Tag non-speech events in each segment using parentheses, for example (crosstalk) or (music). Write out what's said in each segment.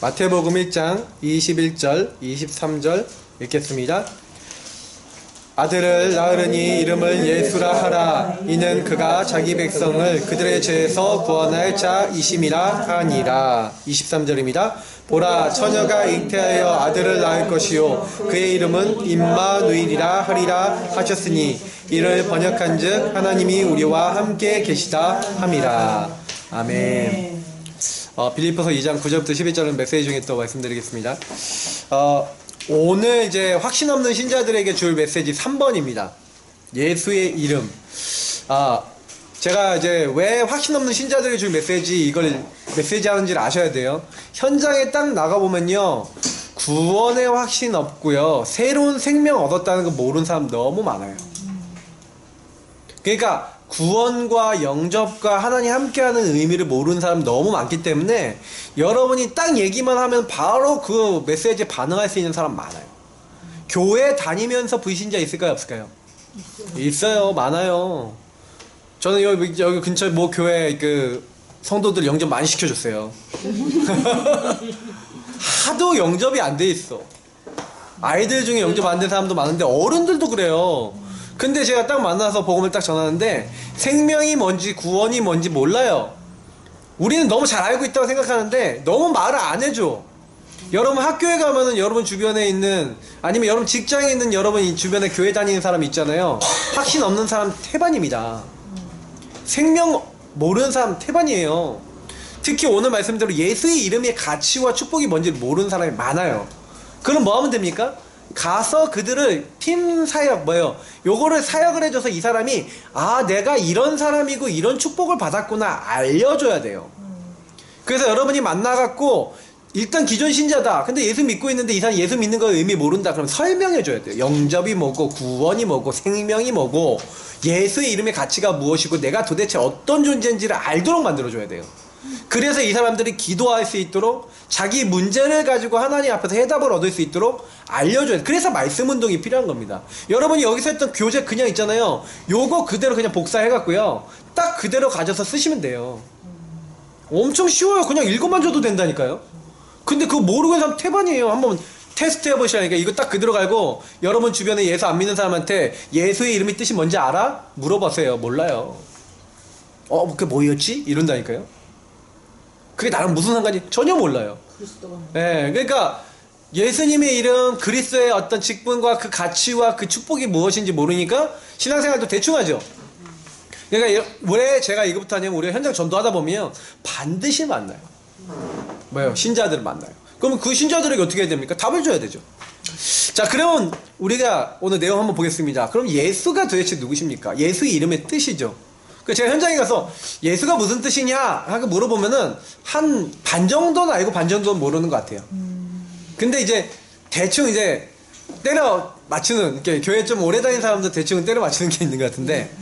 마태복음 1장 21절, 23절 읽겠습니다. 아들을 낳으려니 이름을 예수라 하라. 이는 그가 자기 백성을 그들의 죄에서 구원할 자이심이라 하니라. 23절입니다. 보라 처녀가 잉태하여 아들을 낳을 것이요 그의 이름은 임마누일이라 하리라 하셨으니 이를 번역한즉 하나님이 우리와 함께 계시다 함이라. 아멘. 어, 빌리포서 2장 9절부터 11절은 메시지 중에 또 말씀드리겠습니다. 어, 오늘 이제 확신 없는 신자들에게 줄 메시지 3번입니다. 예수의 이름. 아, 제가 이제 왜 확신 없는 신자들에게 줄 메시지 이걸 메시지 하는지를 아셔야 돼요. 현장에 딱 나가보면요. 구원의 확신 없고요. 새로운 생명 얻었다는 거 모르는 사람 너무 많아요. 그러니까 구원과 영접과 하나님 함께하는 의미를 모르는 사람 너무 많기 때문에 여러분이 딱 얘기만 하면 바로 그 메시지에 반응할 수 있는 사람 많아요. 교회 다니면서 불신자 있을까요 없을까요? 있어요 많아요. 저는 여기 여기 근처 뭐 교회 그 성도들 영접 많이 시켜줬어요. (laughs) 하도 영접이 안 돼 있어. 아이들 중에 영접 안 된 사람도 많은데 어른들도 그래요. 근데 제가 딱 만나서 복음을 딱 전하는데 생명이 뭔지 구원이 뭔지 몰라요. 우리는 너무 잘 알고 있다고 생각하는데 너무 말을 안 해줘. 여러분 학교에 가면은 여러분 주변에 있는 아니면 여러분 직장에 있는 여러분 이 주변에 교회 다니는 사람 있잖아요. 확신 없는 사람 태반입니다. 생명 모르는 사람 태반이에요. 특히 오늘 말씀대로 예수의 이름의 가치와 축복이 뭔지 모르는 사람이 많아요. 그럼 뭐 하면 됩니까? 가서 그들을 팀 사역 뭐예요? 요거를 사역을 해줘서 이 사람이 아 내가 이런 사람이고 이런 축복을 받았구나 알려줘야 돼요. 그래서 여러분이 만나갖고 일단 기존 신자다. 근데 예수 믿고 있는데 이 사람 예수 믿는 거 의미 모른다. 그럼 설명해줘야 돼요. 영접이 뭐고 구원이 뭐고 생명이 뭐고 예수의 이름의 가치가 무엇이고 내가 도대체 어떤 존재인지를 알도록 만들어줘야 돼요. 그래서 이 사람들이 기도할 수 있도록 자기 문제를 가지고 하나님 앞에서 해답을 얻을 수 있도록 알려줘야 돼. 그래서 말씀 운동이 필요한 겁니다. 여러분이 여기서 했던 교재 그냥 있잖아요. 요거 그대로 그냥 복사해갖고요. 딱 그대로 가져서 쓰시면 돼요. 엄청 쉬워요. 그냥 읽어만 줘도 된다니까요. 근데 그거 모르고 있는 사람 태반이에요. 한번 테스트 해보시라니까. 이거 딱 그대로 갈고 여러분 주변에 예수 안 믿는 사람한테 예수의 이름이 뜻이 뭔지 알아? 물어보세요. 몰라요. 어, 그게 뭐였지? 이런다니까요. 그게 나랑 무슨 상관이 전혀 몰라요. 예, 그러니까 예수님의 이름, 그리스도의 어떤 직분과 그 가치와 그 축복이 무엇인지 모르니까 신앙생활도 대충 하죠. 그러니까 이- 왜 제가 이거부터 하냐면 우리가 현장 전도하다 보면 반드시 만나요. 뭐요? 신자들을 만나요. 그러면 그 신자들에게 어떻게 해야 됩니까? 답을 줘야 되죠. 자, 그러면 우리가 오늘 내용 한번 보겠습니다. 그럼 예수가 도대체 누구십니까? 예수의 이름의 뜻이죠. 그 제가 현장에 가서 예수가 무슨 뜻이냐 하고 물어보면은 한 반 정도는 알고 반 정도는 모르는 것 같아요. 근데 이제 대충 이제 때려 맞추는 이렇게 교회 좀 오래 다닌 사람들 대충 때려 맞추는 게 있는 것 같은데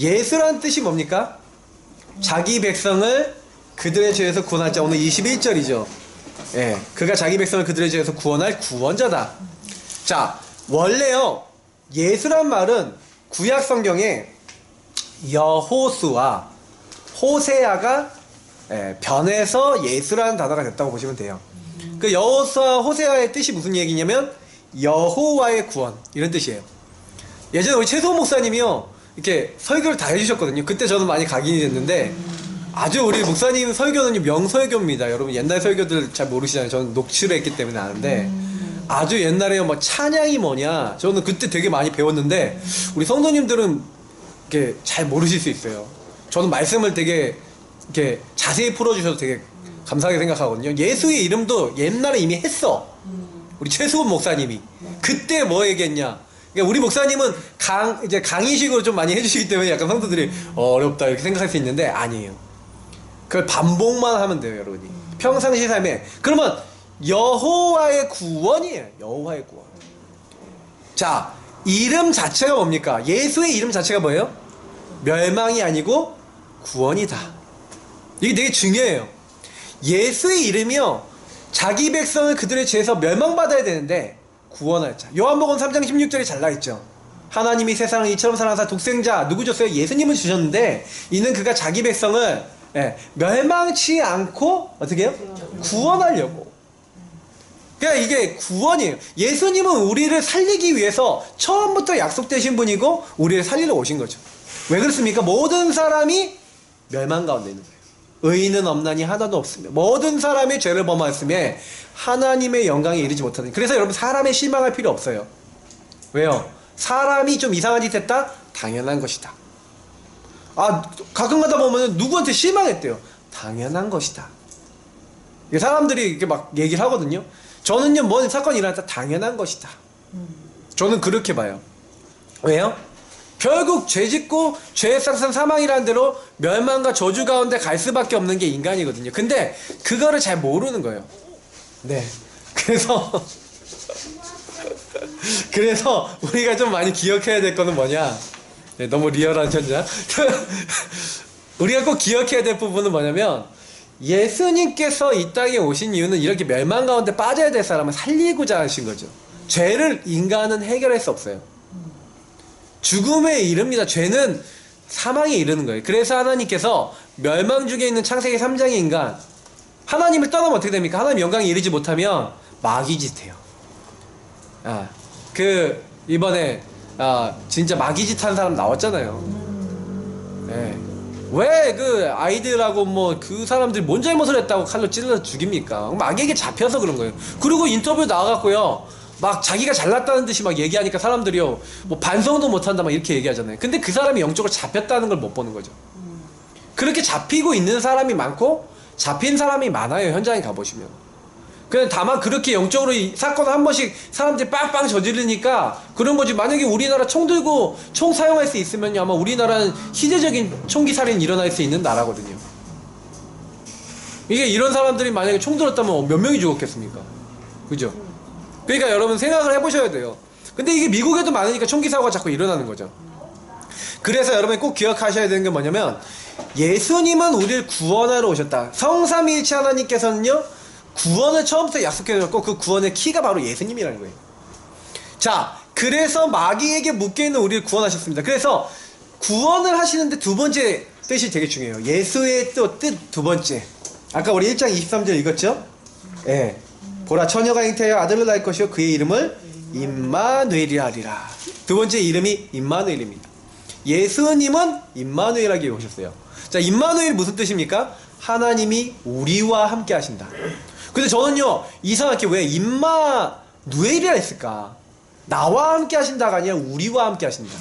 예수라는 뜻이 뭡니까? 자기 백성을 그들의 죄에서 구원할 자 오늘 21절이죠. 예, 그가 자기 백성을 그들의 죄에서 구원할 구원자다. 자, 원래요 예수란 말은 구약 성경에 여호수와 호세아가 예, 변해서 예수라는 단어가 됐다고 보시면 돼요. 그 여호수와 호세아의 뜻이 무슨 얘기냐면 여호와의 구원 이런 뜻이에요. 예전에 우리 최소호 목사님이요 이렇게 설교를 다 해주셨거든요. 그때 저는 많이 각인이 됐는데 아주 우리 목사님 설교는 명설교입니다. 여러분 옛날 설교들 잘 모르시잖아요. 저는 녹취를 했기 때문에 아는데 아주 옛날에 뭐 찬양이 뭐냐 저는 그때 되게 많이 배웠는데 우리 성도님들은 이렇게 잘 모르실 수 있어요. 저는 말씀을 되게 이렇게 자세히 풀어주셔서 되게 감사하게 생각하거든요. 예수의 이름도 옛날에 이미 했어. 우리 최수원 목사님이 그때 뭐 얘기했냐? 그러니까 우리 목사님은 강 이제 강의식으로 좀 많이 해주시기 때문에 약간 성도들이 어, 어렵다 이렇게 생각할 수 있는데 아니에요. 그걸 반복만 하면 돼요, 여러분이. 평상시 삶에 그러면 여호와의 구원이에요. 여호와의 구원. 자, 이름 자체가 뭡니까? 예수의 이름 자체가 뭐예요? 멸망이 아니고 구원이다. 이게 되게 중요해요. 예수의 이름이요. 자기 백성을 그들의 죄에서 멸망받아야 되는데 구원할 자. 요한복음 3장 16절에 잘 나있죠. 하나님이 세상을 이처럼 사랑하사 독생자 누구 줬어요? 예수님을 주셨는데 이는 그가 자기 백성을 예, 멸망치 않고 어떻게 해요? 구원하려고. 그러니까 이게 구원이에요. 예수님은 우리를 살리기 위해서 처음부터 약속되신 분이고 우리를 살리러 오신 거죠. 왜 그렇습니까? 모든 사람이 멸망 가운데 있는 거예요. 의인은 없나니 하나도 없으며 모든 사람이 죄를 범하였음에 하나님의 영광에 이르지 못하는 그래서 여러분 사람에 실망할 필요 없어요. 왜요? 사람이 좀 이상한 짓 했다? 당연한 것이다. 아 가끔 가다 보면 누구한테 실망했대요. 당연한 것이다. 사람들이 이렇게 막 얘기를 하거든요. 저는요, 뭔 사건이 일어났다 당연한 것이다. 저는 그렇게 봐요. 왜요? 결국 죄 짓고 죄의 쌍산 사망이라는 대로 멸망과 저주 가운데 갈 수밖에 없는 게 인간이거든요. 근데 그거를 잘 모르는 거예요. 네. 그래서 (laughs) 그래서 우리가 좀 많이 기억해야 될 거는 뭐냐? 네, 너무 리얼한 현장. (laughs) 우리가 꼭 기억해야 될 부분은 뭐냐면 예수님께서 이 땅에 오신 이유는 이렇게 멸망 가운데 빠져야 될 사람을 살리고자 하신 거죠. 죄를 인간은 해결할 수 없어요. 죽음에 이릅니다. 죄는 사망에 이르는 거예요. 그래서 하나님께서 멸망 중에 있는 창세기 3장의 인간 하나님을 떠나면 어떻게 됩니까? 하나님 영광에 이르지 못하면 마귀짓해요. 아, 그 이번에 아 진짜 마귀짓 한 사람 나왔잖아요. 예. 왜그 아이들하고 뭐 그 사람들이 뭔 잘못을 했다고 칼로 찔러 죽입니까? 마귀에게 잡혀서 그런 거예요. 그리고 인터뷰 나와갖고요. 막 자기가 잘났다는 듯이 막 얘기하니까 사람들이요. 뭐 반성도 못한다 막 이렇게 얘기하잖아요. 근데 그 사람이 영적으로 잡혔다는 걸 못 보는 거죠. 그렇게 잡히고 있는 사람이 많고 잡힌 사람이 많아요. 현장에 가보시면. 그냥 다만 그렇게 영적으로 이 사건 한 번씩 사람들이 빵빵 저지르니까 그런 거지. 만약에 우리나라 총 들고 총 사용할 수 있으면 아마 우리나라는 희재적인 총기 살인 일어날 수 있는 나라거든요. 이게 이런 사람들이 만약에 총 들었다면 몇 명이 죽었겠습니까? 그죠? 그러니까 여러분 생각을 해보셔야 돼요. 근데 이게 미국에도 많으니까 총기 사고가 자꾸 일어나는 거죠. 그래서 여러분이 꼭 기억하셔야 되는 게 뭐냐면 예수님은 우리를 구원하러 오셨다. 성삼위일체 하나님께서는요 구원을 처음부터 약속해줬고 그 구원의 키가 바로 예수님이라는 거예요. 자, 그래서 마귀에게 묶여 있는 우리를 구원하셨습니다. 그래서 구원을 하시는데 두 번째 뜻이 되게 중요해요. 예수의 또 뜻 두 번째. 아까 우리 1장 23절 읽었죠? 예. 보라 처녀가 잉태하여 아들을 낳을 것이요 그의 이름을 임마누엘이라 하리라. 두 번째 이름이 임마누엘입니다. 예수님은 임마누엘하게 오셨어요. 자, 임마누엘 무슨 뜻입니까? 하나님이 우리와 함께 하신다. 근데 저는요, 이상하게 왜 임마누엘이라 했을까? 나와 함께 하신다가 아니라 우리와 함께 하신다.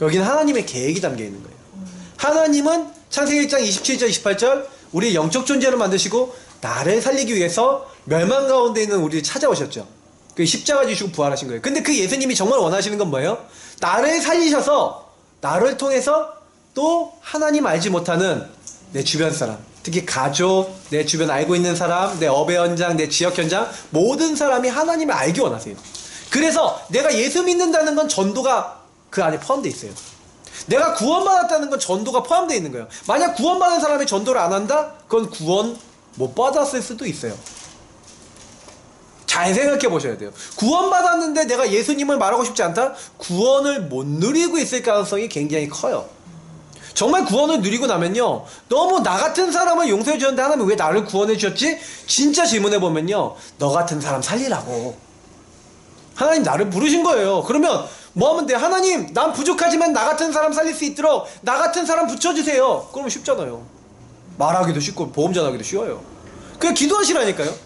여기는 하나님의 계획이 담겨 있는 거예요. 하나님은 창세기 1장 27절 28절 우리 영적 존재를 만드시고 나를 살리기 위해서 멸망 가운데 있는 우리를 찾아오셨죠. 그 십자가 지시고 부활하신 거예요. 근데 그 예수님이 정말 원하시는 건 뭐예요? 나를 살리셔서 나를 통해서 또 하나님 알지 못하는 내 주변 사람, 특히 가족, 내 주변 알고 있는 사람, 내 업의 현장, 내 지역 현장 모든 사람이 하나님을 알기 원하세요. 그래서 내가 예수 믿는다는 건 전도가 그 안에 포함되어 있어요. 내가 구원받았다는 건 전도가 포함되어 있는 거예요. 만약 구원받은 사람이 전도를 안 한다? 그건 구원 못 받았을 수도 있어요. 잘 생각해 보셔야 돼요. 구원받았는데 내가 예수님을 말하고 싶지 않다? 구원을 못 누리고 있을 가능성이 굉장히 커요. 정말 구원을 누리고 나면요. 너무 나 같은 사람을 용서해 주는데 하나님 왜 나를 구원해 주셨지? 진짜 질문해 보면요. 너 같은 사람 살리라고. 하나님 나를 부르신 거예요. 그러면 뭐 하면 돼? 하나님, 난 부족하지만 나 같은 사람 살릴 수 있도록 나 같은 사람 붙여주세요. 그러면 쉽잖아요. 말하기도 쉽고 보험 전하기도 쉬워요. 그냥 기도하시라니까요.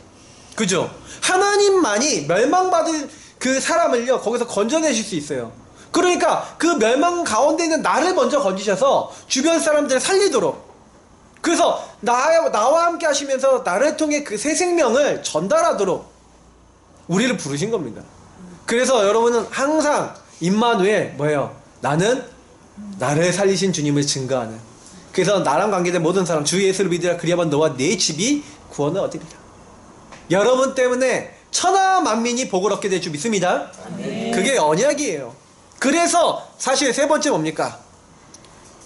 그죠? 하나님만이 멸망받을 그 사람을요, 거기서 건져내실 수 있어요. 그러니까 그 멸망 가운데 있는 나를 먼저 건지셔서 주변 사람들을 살리도록. 그래서 나, 나와 함께 하시면서 나를 통해 그 새 생명을 전달하도록 우리를 부르신 겁니다. 그래서 여러분은 항상 임마누엘 뭐예요? 나는 나를 살리신 주님을 증거하는. 그래서 나랑 관계된 모든 사람 주 예수를 믿으라 그리하면 너와 네 집이 구원을 얻으리라. 여러분 때문에 천하 만민이 복을 얻게 될 줄 믿습니다. 그게 언약이에요. 그래서 사실 세 번째 뭡니까?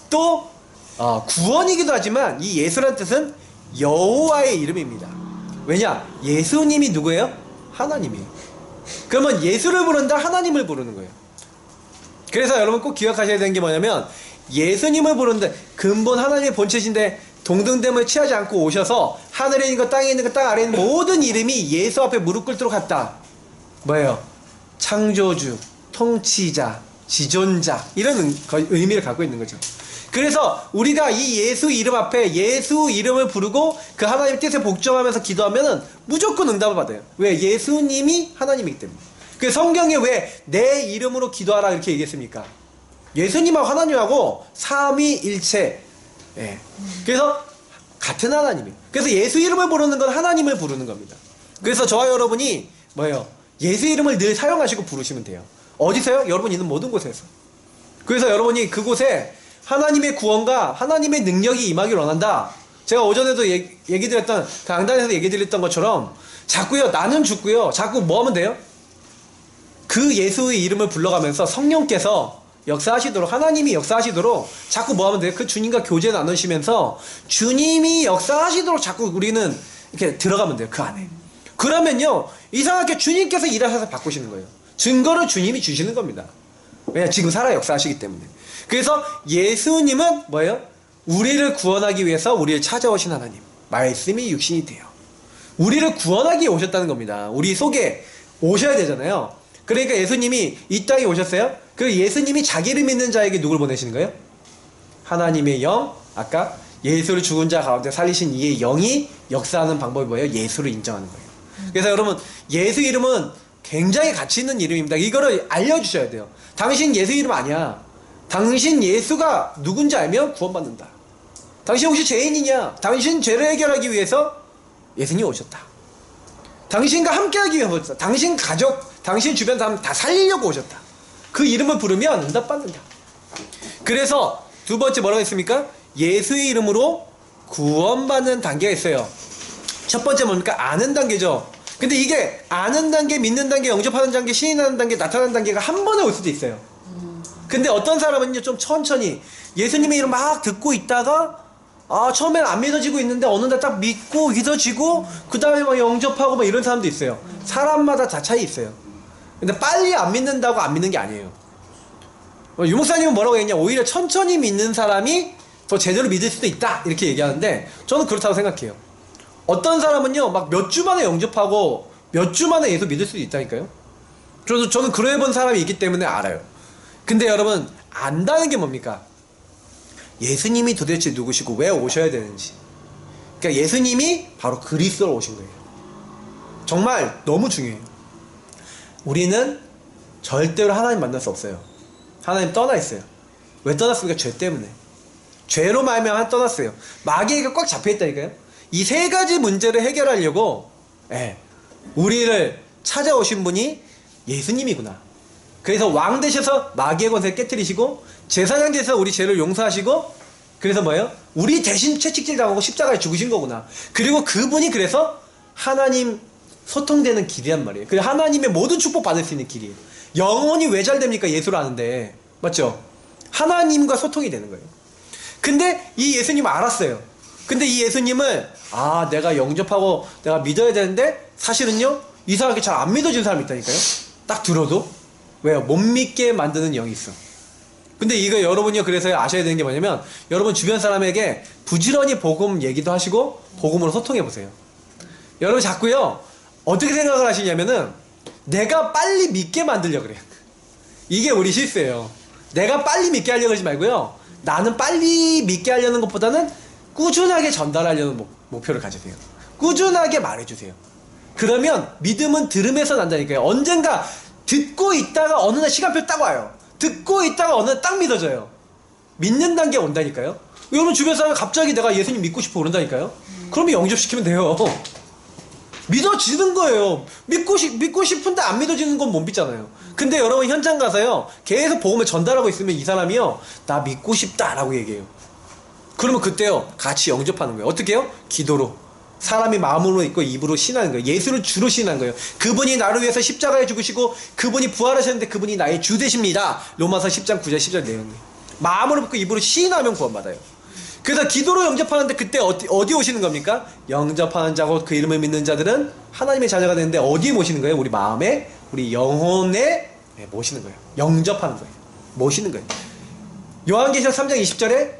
또 어, 구원이기도 하지만 이 예수란 뜻은 여호와의 이름입니다. 왜냐? 예수님이 누구예요? 하나님이에요. 그러면 예수를 부른다 하나님을 부르는 거예요. 그래서 여러분 꼭 기억하셔야 되는 게 뭐냐면 예수님을 부르는데 근본 하나님의 본체신데 동등됨을 취하지 않고 오셔서 하늘에 있는 것, 땅에 있는 것, 땅 아래에 있는 모든 이름이 예수 앞에 무릎 꿇도록 갔다. 뭐예요? 창조주, 통치자, 지존자 이런 의미를 갖고 있는 거죠. 그래서 우리가 이 예수 이름 앞에 예수 이름을 부르고 그 하나님 뜻에 복종하면서 기도하면은 무조건 응답을 받아요. 왜? 예수님이 하나님이기 때문에. 그 성경에 왜 내 이름으로 기도하라 이렇게 얘기했습니까? 예수님하고 하나님하고 삼위일체. 예. 그래서 같은 하나님이에요. 그래서 예수 이름을 부르는 건 하나님을 부르는 겁니다. 그래서 저와 여러분이 뭐예요? 예수 이름을 늘 사용하시고 부르시면 돼요. 어디서요? 여러분 있는 모든 곳에서. 그래서 여러분이 그곳에 하나님의 구원과 하나님의 능력이 임하기를 원한다. 제가 오전에도 얘기, 얘기 드렸던 강단에서 얘기 드렸던 것처럼 자꾸요 나는 죽고요 자꾸 뭐 하면 돼요? 그 예수의 이름을 불러가면서 성령께서 역사하시도록 하나님이 역사하시도록 자꾸 뭐 하면 돼요? 그 주님과 교제 나누시면서 주님이 역사하시도록 자꾸 우리는 이렇게 들어가면 돼요 그 안에 그러면요 이상하게 주님께서 일하셔서 바꾸시는 거예요 증거를 주님이 주시는 겁니다 왜냐 지금 살아 역사하시기 때문에 그래서 예수님은 뭐예요? 우리를 구원하기 위해서 우리를 찾아오신 하나님 말씀이 육신이 돼요 우리를 구원하기 오셨다는 겁니다. 우리 속에 오셔야 되잖아요. 그러니까 예수님이 이 땅에 오셨어요. 그 예수님이 자기를 믿는 자에게 누굴 보내시는 거예요? 하나님의 영, 아까 예수를 죽은 자 가운데 살리신 이의 영이 역사하는 방법이 뭐예요? 예수를 인정하는 거예요. 그래서 여러분 예수 이름은 굉장히 가치 있는 이름입니다. 이거를 알려주셔야 돼요. 당신 예수 이름 아니야. 당신 예수가 누군지 알면 구원받는다. 당신 혹시 죄인이냐? 당신 죄를 해결하기 위해서 예수님이 오셨다. 당신과 함께하기 위해 오셨다. 당신 가족, 당신 주변 사람 다 살리려고 오셨다. 그 이름을 부르면 응답받는다. 그래서 두 번째 뭐라고 했습니까? 예수의 이름으로 구원받는 단계가 있어요. 첫 번째 뭡니까? 아는 단계죠. 근데 이게 아는 단계, 믿는 단계, 영접하는 단계, 신인하는 단계, 나타나는 단계가 한 번에 올 수도 있어요. 근데 어떤 사람은요 좀 천천히 예수님의 이름 막 듣고 있다가 아 처음엔 안 믿어지고 있는데 어느 날 딱 믿고 믿어지고 그 다음에 막 영접하고 막 이런 사람도 있어요 사람마다 다 차이 있어요 근데 빨리 안 믿는다고 안 믿는 게 아니에요 어, 유목사님은 뭐라고 했냐 오히려 천천히 믿는 사람이 더 제대로 믿을 수도 있다 이렇게 얘기하는데 저는 그렇다고 생각해요 어떤 사람은요 막 몇 주 만에 영접하고 몇 주 만에 예수 믿을 수도 있다니까요 저도 저는 그래 본 사람이 있기 때문에 알아요 근데 여러분 안다는 게 뭡니까? 예수님이 도대체 누구시고 왜 오셔야 되는지. 그러니까 예수님이 바로 그리스도로 오신 거예요. 정말 너무 중요해요. 우리는 절대로 하나님 만날 수 없어요. 하나님 떠나 있어요. 왜 떠났습니까? 죄 때문에. 죄로 말미암아 떠났어요. 마귀가 꽉 잡혀 있다니까요. 이 세 가지 문제를 해결하려고 예, 우리를 찾아오신 분이 예수님이구나. 그래서 왕 되셔서 마귀의 권세를 깨뜨리시고 제사장 되셔서 우리 죄를 용서하시고 그래서 뭐예요? 우리 대신 채찍질 당하고 십자가에 죽으신 거구나. 그리고 그분이 그래서 하나님 소통되는 길이란 말이에요. 그 하나님의 모든 축복 받을 수 있는 길이에요. 영혼이 왜 잘 됩니까? 예수를 아는데. 맞죠? 하나님과 소통이 되는 거예요. 근데 이 예수님 알았어요. 근데 이 예수님을 아 내가 영접하고 내가 믿어야 되는데 사실은요 이상하게 잘 안 믿어진 사람이 있다니까요. 딱 들어도 왜요? 못 믿게 만드는 영이 있어. 근데 이거 여러분이 그래서 아셔야 되는 게 뭐냐면 여러분 주변 사람에게 부지런히 복음 얘기도 하시고 복음으로 소통해 보세요. 여러분 자꾸요 어떻게 생각을 하시냐면은 내가 빨리 믿게 만들려 그래요. 이게 우리 실수예요. 내가 빨리 믿게 하려고 하지 말고요. 나는 빨리 믿게 하려는 것보다는 꾸준하게 전달하려는 목, 목표를 가지세요. 꾸준하게 말해주세요. 그러면 믿음은 들음에서 난다니까요. 언젠가 듣고 있다가 어느 날 시간표 딱 와요. 듣고 있다가 어느 날 딱 믿어져요. 믿는 단계 온다니까요. 여러분 주변 사람 갑자기 내가 예수님 믿고 싶어 그런다니까요. 그러면 영접시키면 돼요. 믿어지는 거예요. 믿고 싶 믿고 싶은데 안 믿어지는 건 못 믿잖아요. 근데 여러분 현장 가서요 계속 복음을 전달하고 있으면 이 사람이요 나 믿고 싶다라고 얘기해요. 그러면 그때요 같이 영접하는 거예요. 어떻게 해요? 기도로. 사람이 마음으로 있고 입으로 신하는 거예요. 예수를 주로 신하는 거예요. 그분이 나를 위해서 십자가에 죽으시고 그분이 부활하셨는데 그분이 나의 주 되십니다. 로마서 10장 9절 10절 내용이. 마음으로 믿고 입으로 신하면 구원받아요. 그래서 기도로 영접하는데 그때 어디, 어디 오시는 겁니까? 영접하는 자고 그 이름을 믿는 자들은 하나님의 자녀가 되는데 어디에 모시는 거예요? 우리 마음에, 우리 영혼에 네, 모시는 거예요. 영접하는 거예요. 모시는 거예요. 요한계시록 3장 20절에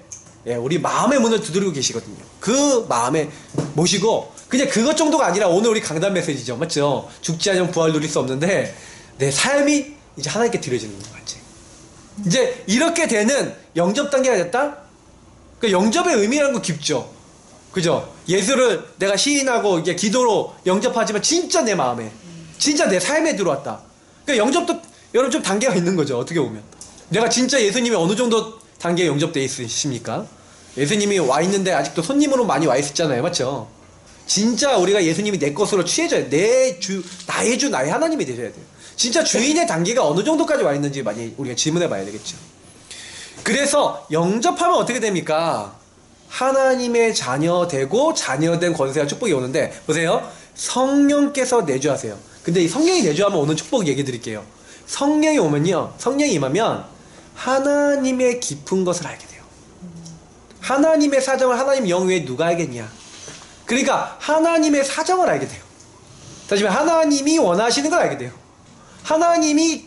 예, 우리 마음의 문을 두드리고 계시거든요. 그 마음에 모시고 그냥 그것 정도가 아니라 오늘 우리 강단 메시지죠. 맞죠? 죽지 않으면 부활 누릴 수 없는데 내 삶이 이제 하나님께 드려지는 거 같지. 이제 이렇게 되는 영접 단계가 됐다? 그 영접의 의미라는 거 깊죠. 그죠? 예수를 내가 시인하고 이게 기도로 영접하지만 진짜 내 마음에, 진짜 내 삶에 들어왔다. 그 영접도 여러분 좀 단계가 있는 거죠. 어떻게 보면. 내가 진짜 예수님이 어느 정도 단계에 영접돼 있으십니까? 예수님이 와 있는데 아직도 손님으로 많이 와 있었잖아요. 맞죠? 진짜 우리가 예수님이 내 것으로 취해져야 돼. 내 주, 나의 주, 나의 하나님이 되셔야 돼요. 진짜 주인의 단계가 어느 정도까지 와 있는지 많이 우리가 질문해 봐야 되겠죠. 그래서 영접하면 어떻게 됩니까? 하나님의 자녀 되고 자녀된 권세와 축복이 오는데 보세요. 성령께서 내주하세요. 근데 이 성령이 내주하면 오는 축복 얘기 드릴게요. 성령이 오면요. 성령이 임하면 하나님의 깊은 것을 알게 돼요. 하나님의 사정을 하나님 영 외에 누가 알겠냐? 그러니까 하나님의 사정을 알게 돼요. 다시 말해 하나님이 원하시는 걸 알게 돼요. 하나님이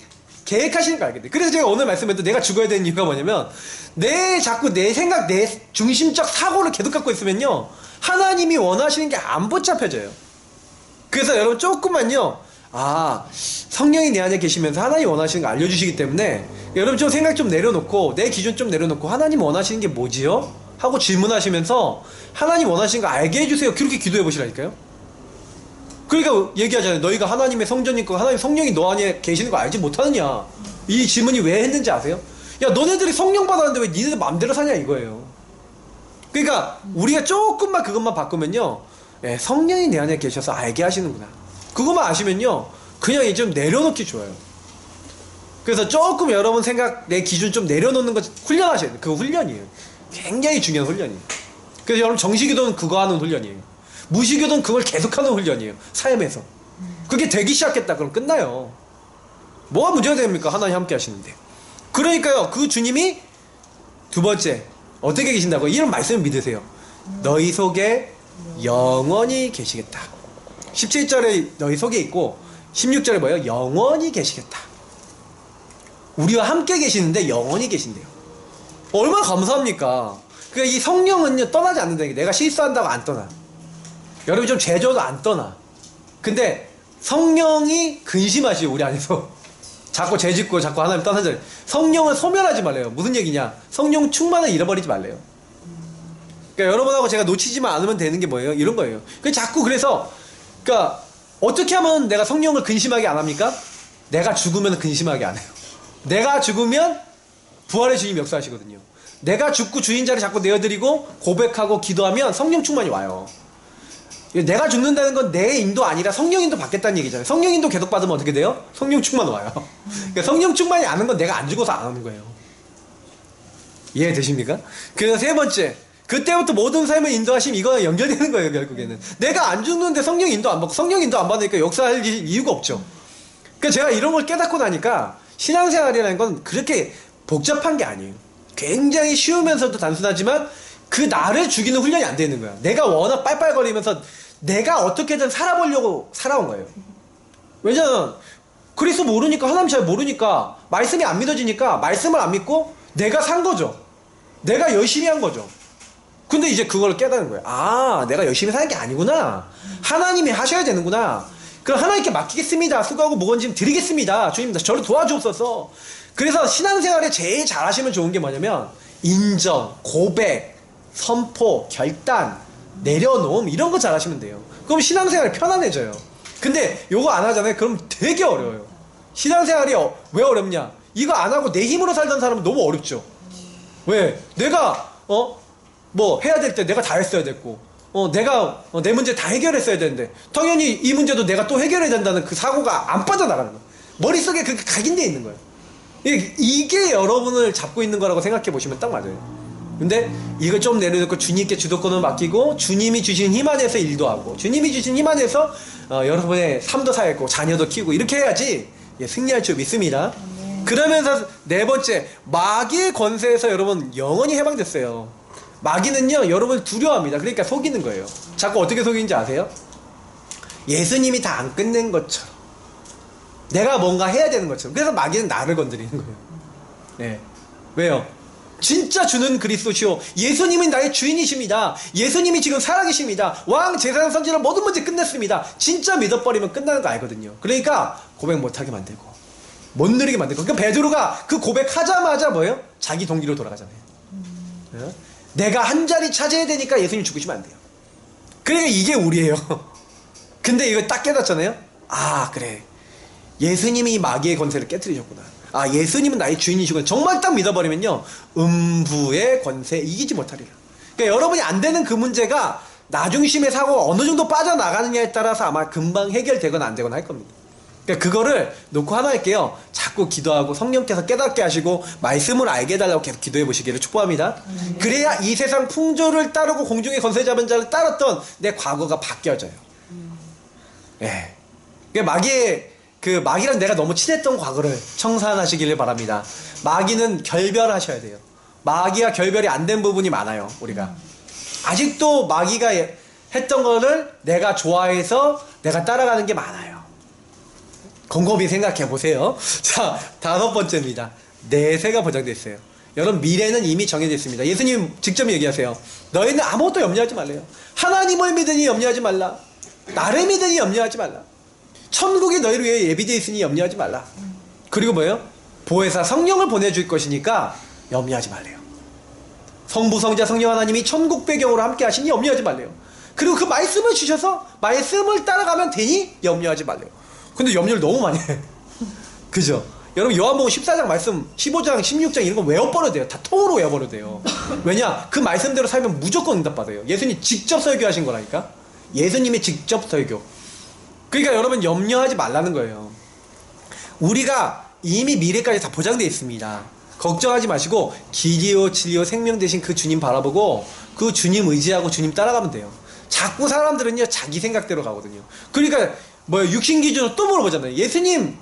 계획하시는 걸 알게 돼요. 그래서 제가 오늘 말씀했던 내가 죽어야 되는 이유가 뭐냐면 내 자꾸 내 생각, 내 중심적 사고를 계속 갖고 있으면요. 하나님이 원하시는 게 안 붙잡혀져요. 그래서 여러분 조금만요. 아 성령이 내 안에 계시면서 하나님 원하시는 거 알려주시기 때문에 여러분 좀 생각 좀 내려놓고 내 기준 좀 내려놓고 하나님 원하시는 게 뭐지요? 하고 질문하시면서 하나님 원하시는 거 알게 해주세요. 그렇게 기도해 보시라니까요. 그러니까 얘기하잖아요. 너희가 하나님의 성전이고 하나님 성령이 너 안에 계시는 거 알지 못하느냐. 이 질문이 왜 했는지 아세요? 야 너네들이 성령 받았는데 왜 니네들 마음대로 사냐 이거예요. 그러니까 우리가 조금만 그것만 바꾸면요. 예, 성령이 내 안에 계셔서 알게 하시는구나. 그것만 아시면요. 그냥 이제 좀 내려놓기 좋아요. 그래서 조금 여러분 생각, 내 기준 좀 내려놓는 거 훈련하셔야 돼요. 그 훈련이에요. 굉장히 중요한 훈련이에요. 그래서 여러분 정식기도는 그거 하는 훈련이에요. 무식기도는 그걸 계속하는 훈련이에요. 삶에서. 그게 되기 시작했다 그럼 끝나요. 뭐가 문제가 됩니까? 하나님 함께 하시는데. 그러니까요. 그 주님이 두 번째 어떻게 계신다고? 이런 말씀을 믿으세요. 너희 속에 영원히 계시겠다. 17절에 너희 속에 있고 16절에 뭐예요? 영원히 계시겠다. 우리와 함께 계시는데 영원히 계신대요. 얼마나 감사합니까? 그러니까 이 성령은요 떠나지 않는다는 게 내가 실수한다고 안 떠나. 여러분 좀 죄져도 안 떠나. 근데 성령이 근심하시요 우리 안에서. 자꾸 죄짓고 자꾸 하나님 떠나잖아요. 성령을 소멸하지 말래요. 무슨 얘기냐? 성령 충만을 잃어버리지 말래요. 그러니까 여러분하고 제가 놓치지만 않으면 되는 게 뭐예요? 이런 거예요. 그 자꾸 그래서 그러니까 어떻게 하면 내가 성령을 근심하게 안 합니까? 내가 죽으면 근심하게 안 해요. 내가 죽으면 부활의 주님 역사하시거든요. 내가 죽고 주인 자리 자꾸 내어드리고 고백하고 기도하면 성령 충만이 와요. 내가 죽는다는 건 내 인도 아니라 성령 인도 받겠다는 얘기잖아요. 성령 인도 계속 받으면 어떻게 돼요? 성령 충만 와요. (laughs) 그러니까 성령 충만이 아는 건 내가 안 죽어서 안 하는 거예요. 이해되십니까? 그래서 세 번째, 그때부터 모든 삶을 인도하심 이거 연결되는 거예요 결국에는. 내가 안 죽는데 성령 인도 안 받고 성령 인도 안 받으니까 역사할 이유가 없죠. 그러니까 제가 이런 걸 깨닫고 나니까 신앙생활이라는 건 그렇게 복잡한 게 아니에요. 굉장히 쉬우면서도 단순하지만 그 나를 죽이는 훈련이 안 되는 거야. 내가 워낙 빨빨거리면서 내가 어떻게든 살아보려고 살아온 거예요. 왜냐면 그리스도 모르니까 하나님 잘 모르니까 말씀이 안 믿어지니까 말씀을 안 믿고 내가 산 거죠. 내가 열심히 한 거죠. 근데 이제 그걸 깨닫는 거예요. 아, 내가 열심히 사는 게 아니구나. 하나님이 하셔야 되는구나. 그럼 하나님께 맡기겠습니다. 수고하고 무거운 짐 드리겠습니다. 주님, 저를 도와주옵소서. 그래서 신앙생활에 제일 잘하시면 좋은 게 뭐냐면 인정, 고백, 선포, 결단, 내려놓음 이런 거 잘하시면 돼요. 그럼 신앙생활이 편안해져요. 근데 요거 안 하잖아요. 그럼 되게 어려워요. 신앙생활이 어- 왜 어렵냐? 이거 안 하고 내 힘으로 살던 사람은 너무 어렵죠. 왜? 내가 어? 뭐 해야 될 때 내가 다 했어야 됐고 어 내가 어, 내 문제 다 해결했어야 되는데 당연히 이 문제도 내가 또 해결해야 된다는 그 사고가 안 빠져나가는 거예요. 머릿속에 그렇게 각인돼 있는 거예요. 이게 여러분을 잡고 있는 거라고 생각해 보시면 딱 맞아요. 근데 이걸 좀 내려놓고 주님께 주도권을 맡기고 주님이 주신 힘 안에서 일도 하고 주님이 주신 힘 안에서 어, 여러분의 삶도 살고 자녀도 키우고 이렇게 해야지 예, 승리할 줄 믿습니다. 그러면서 네 번째 마귀의 권세에서 여러분 영원히 해방됐어요. 마귀는요 여러분을 두려워합니다. 그러니까 속이는 거예요. 자꾸 어떻게 속이는지 아세요? 예수님이 다 안 끝낸 것처럼 내가 뭔가 해야 되는 것처럼 그래서 마귀는 나를 건드리는 거예요. 네. 왜요? 진짜 주는 그리스도시오. 예수님은 나의 주인이십니다. 예수님이 지금 살아계십니다. 왕 제사장 선지를 모든 문제 끝냈습니다. 진짜 믿어버리면 끝나는 거 알거든요. 그러니까 고백 못하게 만들고 못 누리게 만들고. 그러니까 베드로가 그 고백하자마자 뭐예요? 자기 동기로 돌아가잖아요. 어? 내가 한 자리 차지해야 되니까 예수님 죽으시면 안 돼요. 그러니까 이게 우리예요. (laughs) 근데 이거 딱 깨닫잖아요. 아 그래. 예수님이 이 마귀의 권세를 깨뜨리셨구나. 아 예수님은 나의 주인이시구나. 정말 딱 믿어버리면요. 음부의 권세 이기지 못하리라. 그러니까 여러분이 안 되는 그 문제가 나중심의 사고가 어느 정도 빠져나가느냐에 따라서 아마 금방 해결되거나 안 되거나 할 겁니다. 그러니까 그거를 놓고 하나 할게요. 자꾸 기도하고 성령께서 깨닫게 하시고 말씀을 알게 해달라고 계속 기도해 보시기를 축복합니다. 그래야 이 세상 풍조를 따르고 공중의 권세 잡은 자를 따랐던 내 과거가 바뀌어져요. 예. 그 마귀의 그 마귀랑 내가 너무 친했던 과거를 청산하시기를 바랍니다. 마귀는 결별하셔야 돼요. 마귀와 결별이 안 된 부분이 많아요. 우리가 아직도 마귀가 예- 했던 거를 내가 좋아해서 내가 따라가는 게 많아요. 곰곰이 생각해 보세요. (laughs) 자, 다섯 번째입니다. 내세가 보장되어 있어요. 여러분, 미래는 이미 정해져 있습니다. 예수님 직접 얘기하세요. 너희는 아무것도 염려하지 말래요. 하나님을 믿으니 염려하지 말라. 나를 믿으니 염려하지 말라. 천국이 너희를 위해 예비되어 있으니 염려하지 말라. 그리고 뭐예요? 보혜사 성령을 보내줄 것이니까 염려하지 말래요. 성부, 성자, 성령 하나님이 천국 배경으로 함께 하시니 염려하지 말래요. 그리고 그 말씀을 주셔서 말씀을 따라가면 되니 염려하지 말래요. 근데 염려를 너무 많이 해. (laughs) 그죠? 여러분 요한복음 14장 말씀 15장 16장 이런 거 외워버려도 돼요. 다 통으로 외워버려도 돼요. 왜냐? 그 말씀대로 살면 무조건 응답받아요. 예수님 직접 설교하신 거라니까. 예수님이 직접 설교. 그러니까 여러분 염려하지 말라는 거예요. 우리가 이미 미래까지 다 보장되어 있습니다. 걱정하지 마시고 기리오 진리오 생명 대신 그 주님 바라보고 그 주님 의지하고 주님 따라가면 돼요. 자꾸 사람들은요 자기 생각대로 가거든요. 그러니까 뭐 육신 기준으로 또 물어보잖아요. 예수님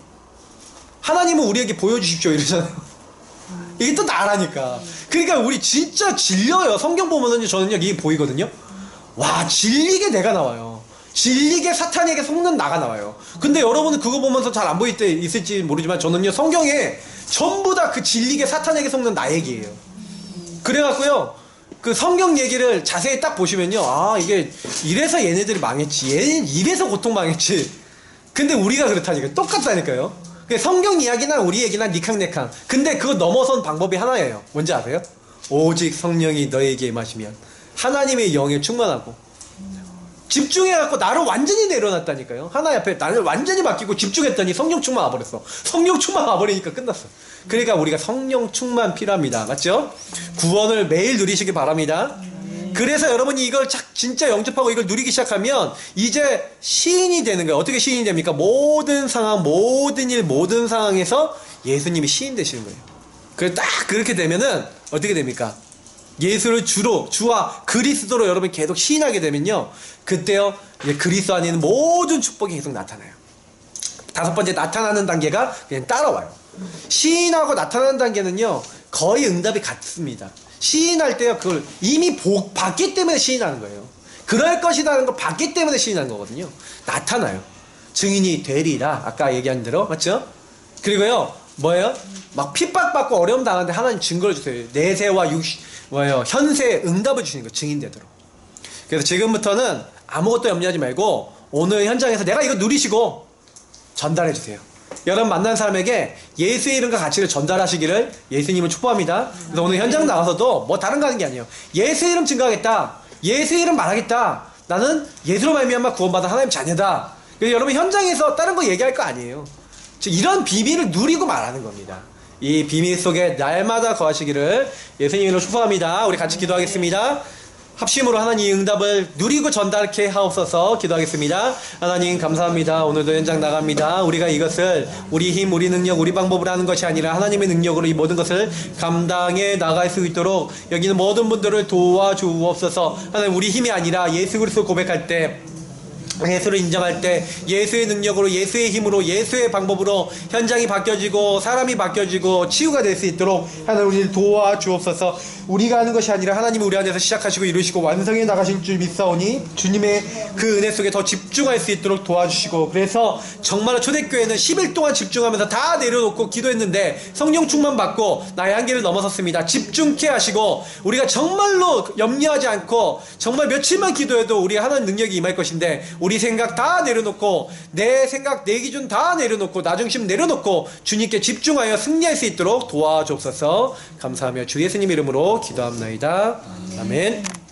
하나님은 우리에게 보여주십시오 이러잖아요. (laughs) 이게 또 나라니까. 그러니까 우리 진짜 질려요. 성경 보면은 저는요 이게 보이거든요. 와 질리게 내가 나와요. 질리게 사탄에게 속는 나가 나와요. 근데 여러분은 그거 보면서 잘 안 보일 때 있을지 모르지만 저는요 성경에 전부 다 그 질리게 사탄에게 속는 나 얘기예요. 그래갖고요 그 성경 얘기를 자세히 딱 보시면요 아 이게 이래서 얘네들이 망했지 얘는 이래서 고통 망했지. 근데 우리가 그렇다니까 똑같다니까요. 그 성경 이야기나 우리 얘기나 니캉네캉. 근데 그거 넘어선 방법이 하나예요. 뭔지 아세요? 오직 성령이 너에게 임하시면 하나님의 영에 충만하고 집중해갖고 나를 완전히 내려놨다니까요. 하나 옆에 나를 완전히 맡기고 집중했더니 성령 충만 와버렸어. 성령 충만 와버리니까 끝났어. 그러니까 우리가 성령 충만 필요합니다. 맞죠? 구원을 매일 누리시기 바랍니다. 그래서 여러분이 이걸 착 진짜 영접하고 이걸 누리기 시작하면 이제 시인이 되는 거예요. 어떻게 시인이 됩니까? 모든 상황, 모든 일, 모든 상황에서 예수님이 시인 되시는 거예요. 그래 딱 그렇게 되면은 어떻게 됩니까? 예수를 주로 주와 그리스도로 여러분 계속 시인하게 되면요. 그때요 그리스도 안에 있는 모든 축복이 계속 나타나요. 다섯 번째 나타나는 단계가 그냥 따라와요. 시인하고 나타나는 단계는요 거의 응답이 같습니다. 시인할 때요 그걸 이미 복 봤기 때문에 시인하는 거예요. 그럴 것이라는 걸 봤기 때문에 시인하는 거거든요. 나타나요. 증인이 되리라 아까 얘기한 대로 맞죠? 그리고요 뭐예요? 막 핍박받고 어려움 당하는데 하나님 증거를 주세요. 내세와 육 뭐예요? 현세 응답을 주시는 거 증인되도록. 그래서 지금부터는 아무것도 염려하지 말고 오늘 현장에서 내가 이거 누리시고 전달해 주세요. 여러분 만난 사람에게 예수의 이름과 가치를 전달하시기를 예수님은 축복합니다. 그래서 오늘 현장 나와서도 뭐 다른 거 하는 게 아니에요. 예수의 이름 증거하겠다. 예수의 이름 말하겠다. 나는 예수로 말미암아 구원받은 하나님 자녀다. 그래서 여러분 현장에서 다른 거 얘기할 거 아니에요. 즉 이런 비밀을 누리고 말하는 겁니다. 이 비밀 속에 날마다 거하시기를 예수님으로 축복합니다. 우리 같이 기도하겠습니다. 합심으로 하나님 응답을 누리고 전달케 하옵소서 기도하겠습니다. 하나님 감사합니다. 오늘도 현장 나갑니다. 우리가 이것을 우리 힘, 우리 능력, 우리 방법으로 하는 것이 아니라 하나님의 능력으로 이 모든 것을 감당해 나갈 수 있도록 여기는 모든 분들을 도와주옵소서. 하나님 우리 힘이 아니라 예수 그리스도 고백할 때 예수를 인정할 때 예수의 능력으로 예수의 힘으로 예수의 방법으로 현장이 바뀌어지고 사람이 바뀌어지고 치유가 될 수 있도록 하나님 우리를 도와주옵소서. 우리가 하는 것이 아니라 하나님이 우리 안에서 시작하시고 이루시고 완성해 나가실 줄 믿사오니 주님의 그 은혜 속에 더 집중할 수 있도록 도와주시고 그래서 정말로 초대교회는 10일 동안 집중하면서 다 내려놓고 기도했는데 성령 충만 받고 나의 한계를 넘어섰습니다. 집중케 하시고 우리가 정말로 염려하지 않고 정말 며칠만 기도해도 우리 하나님 능력이 임할 것인데 우리 생각 다 내려놓고 내 생각 내 기준 다 내려놓고 나 중심 내려놓고 주님께 집중하여 승리할 수 있도록 도와주옵소서. 감사하며 주 예수님 이름으로 기도합나이다 아멘